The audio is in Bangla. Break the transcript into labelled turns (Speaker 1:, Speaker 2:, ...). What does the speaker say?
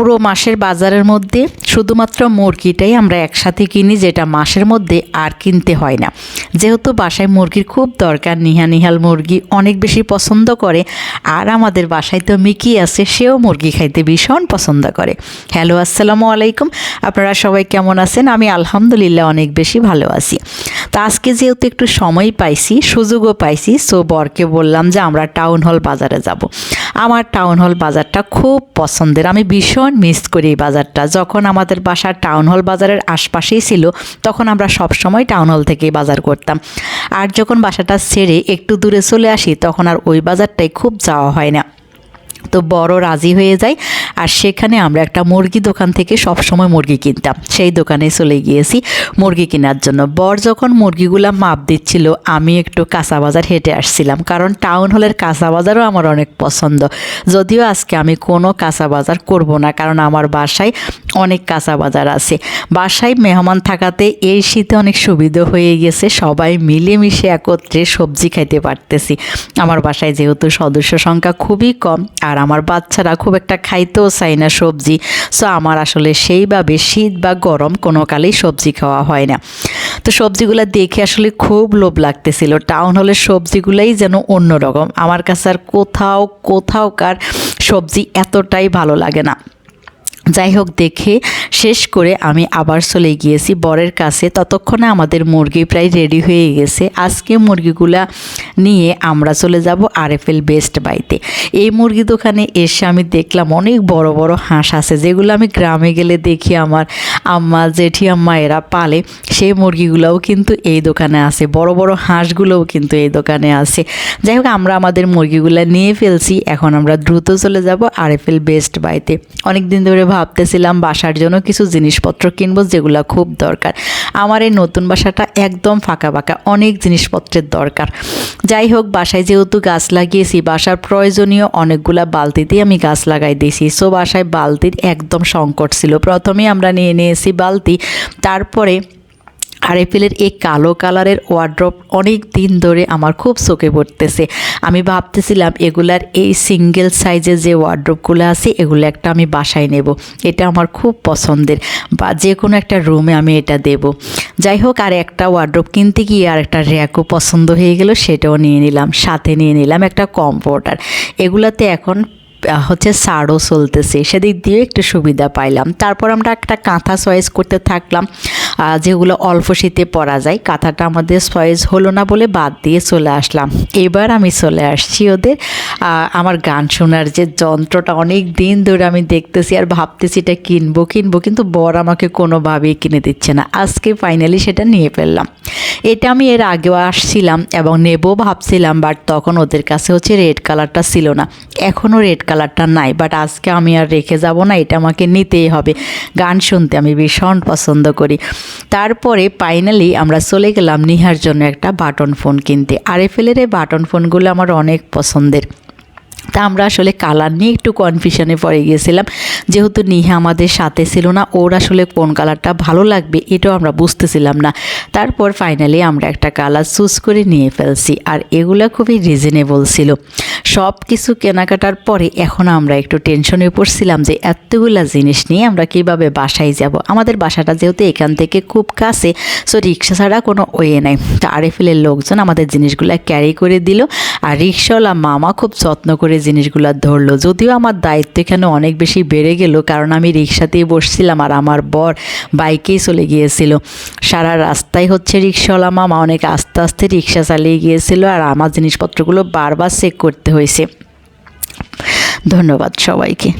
Speaker 1: পুরো মাসের বাজারের মধ্যে শুধুমাত্র মুরগিটাই আমরা একসাথে কিনি, যেটা মাসের মধ্যে আর কিনতে হয় না। যেহেতু বাসায় মুরগির খুব দরকার, নিহা নিহাল মুরগি অনেক বেশি পছন্দ করে, আর আমাদের বাসায় তো মিকি আছে, সেও মুরগি খাইতে ভীষণ পছন্দ করে। হ্যালো, আসসালামু আলাইকুম। আপনারা সবাই কেমন আছেন? আমি আলহামদুলিল্লাহ অনেক বেশি ভালো আছি। তো আজকে যেহেতু একটু সময় পাইছি, সুযোগও পাইছি, সো বরকে বললাম যে আমরা টাউন হল বাজারে যাব। আমার টাউন হল বাজারটা খুব পছন্দের। আমি ভীষণ মিস করি এই বাজারটা। যখন আমাদের বাসার টাউন হল বাজারের আশপাশেই ছিল, তখন আমরা সব সময় টাউন হল থেকেই বাজার করতাম। আর যখন বাসাটা ছেড়ে একটু দূরে চলে আসি, তখন আর ওই বাজারটাই খুব যাওয়া হয় না। তো বড় রাজি হয়ে যায় আর সেখানে আমরা একটা মুরগি দোকান থেকে সব সময় মুরগি কিনতাম। সেই দোকানে চলে গিয়েছি মুরগি কেনার জন্য। বর যখন মুরগিগুলা মাপ দিচ্ছিল, আমি একটু কাঁচা বাজার হেঁটে আসছিলাম। কারণ টাউন হলের কাঁচা বাজারও আমার অনেক পছন্দ। যদিও আজকে আমি কোনো কাঁচা বাজার করব না, কারণ আমার বাসায় অনেক কাঁচা বাজার আছে। বাসায় মেহমান থাকাতে এই শীতে অনেক সুবিধা হয়ে গেছে। সবাই মিলেমিশে একত্রে সবজি খাইতে পারতেছি। আমার বাসায় যেহেতু সদস্য সংখ্যা খুবই কম আর আমার বাচ্চারা খুব একটা খাইতেও চাই না সবজি। সো আমার আসলে সেইভাবে শীত বা গরম কোনো কালেই সবজি খাওয়া হয় না। তো সবজিগুলো দেখে আসলে খুব লোভ লাগতেছিল। টাউন হলে সবজিগুলাই যেন অন্যরকম। আমার কাছে আর কোথাও কোথাওকার সবজি এতটাই ভালো লাগে না। যাই হোক, দেখে শেষ করে আমি আবার চলে গিয়েছি বরের কাছে। ততক্ষণে আমাদের মুরগি প্রায় রেডি হয়ে গেছে। আজকে মুরগিগুলা নিয়ে আমরা চলে যাব আরএফএল বেস্ট বাইতে এই মুরগি দোকানে এসে আমি দেখলাম অনেক বড় বড় হাঁস আছে, যেগুলো আমি গ্রামে গেলে দেখি আমার আম্মা, জেঠি আম্মা এরা পালে। সেই মুরগিগুলোও কিন্তু এই দোকানে আছে, বড় বড় হাঁসগুলোও কিন্তু এই দোকানে আছে। যাই হোক, আমরা আমাদের মুরগিগুলো নিয়ে ফেলছি। এখন আমরা দ্রুত চলে যাব আরএফএল বেস্ট বাইতে অনেক দিন ধরে ভাবতেছিলাম বাসার জন্য কিছু জিনিসপত্র কিনবো যেগুলো খুব দরকার। আমার এই নতুন বাসাটা একদম ফাঁকা ফাঁকা, অনেক জিনিসপত্রের দরকার। যাই হোক, বাসায় যেহেতু গাছ লাগিয়েছি, বাসার প্রয়োজনীয় অনেকগুলা বালতিতেই আমি গাছ লাগাই দিয়েছি। সো, বাসায় বালতির একদম সংকট ছিল। প্রথমে আমরা নিয়ে নিয়েছি বালতি, তারপরে আরএফএলের এই কালো কালারের ওয়ার্ড্রপ অনেক দিন ধরে আমার খুব চোখে পড়তেছে। আমি ভাবতেছিলাম, এগুলার এই সিঙ্গেল সাইজের যে ওয়ার্ড্রপগুলো আছে, এগুলো একটা আমি বাসায় নেব। এটা আমার খুব পছন্দের বা যে কোনো একটা রুমে আমি এটা দেব। যাই হোক, আর একটা ওয়ার্ড্রপ কিনতে গিয়ে আর একটা র্যাকও পছন্দ হয়ে গেল, সেটাও নিয়ে নিলাম। সাথে নিয়ে নিলাম একটা কম্পোর্টার এগুলাতে এখন হচ্ছে সারও চলতেছে। সেদিক দিয়ে একটু সুবিধা পাইলাম। তারপর আমরা একটা কাঁথা চয়েস করতে থাকলাম। যেগুলো অল্প শীতে পরা যায়, কাঁথাটা আমাদের সয়েজ হলো না বলে বাদ দিয়ে চলে আসলাম। এবার আমি চলে আসছি ওদের আমার গান শোনার যে যন্ত্রটা। অনেক দিন ধরে আমি দেখতেছি আর ভাবতেছি এটা কিনবো কিনবো, কিন্তু বর আমাকে কোনোভাবেই কিনে দিচ্ছে না। আজকে ফাইনালি সেটা নিয়ে ফেললাম। এটা আমি এর আগেও আসছিলাম এবং নেব ভাবছিলাম বাট তখন ওদের কাছে হচ্ছে রেড কালারটা ছিল না। এখনও রেড কালারটা নাই বাট আজকে আমি আর রেখে যাব না, এটা আমাকে নিতেই হবে। গান শুনতে আমি ভীষণ পছন্দ করি। তারপরে ফাইনালি আমরা চলে গেলাম নিহার জন্য একটা বাটন ফোন কিনতে। আর এফেলের এই বাটন ফোনগুলো আমার অনেক পছন্দের। তা আমরা আসলে কালার নিয়ে একটু কনফিউশনে পড়ে গিয়েছিলাম। যেহেতু নিহা আমাদের সাথে ছিল না, ওর আসলে কোন কালারটা ভালো লাগবে এটাও আমরা বুঝতেছিলাম না। তারপর ফাইনালি আমরা একটা কালার চুজ করে নিয়ে ফেলছি, আর এগুলো খুবই রিজনেবল ছিল। সব কিছু কেনাকাটার পরে এখন আমরা একটু টেনশনে পড়ছিলাম যে এতগুলা জিনিস নিয়ে আমরা কীভাবে বাসায় যাব। আমাদের বাসাটা যেহেতু এখান থেকে খুব কাছে সো রিক্সা ছাড়া কোনো ওয়ে নাই। তো আরেফিলের লোকজন আমাদের জিনিসগুলো ক্যারি করে দিল। আর রিক্সাওয়ালা মামা খুব যত্ন করে জিনিসগুলো ধরলো। যদিও আমার দায়িত্ব এখানে অনেক বেশি বেড়ে গেল, কারণ আমি রিক্সাতেই বসছিলাম আর আমার বর বাইকেই চলে গিয়েছিল। সারা রাস্তায় হচ্ছে রিক্সাওয়ালা মামা অনেক আস্তে আস্তে রিক্সা চালিয়ে গিয়েছিল আর আমার জিনিসপত্রগুলো বারবার চেক করতে হয়েছে। ধন্যবাদ সবাইকে।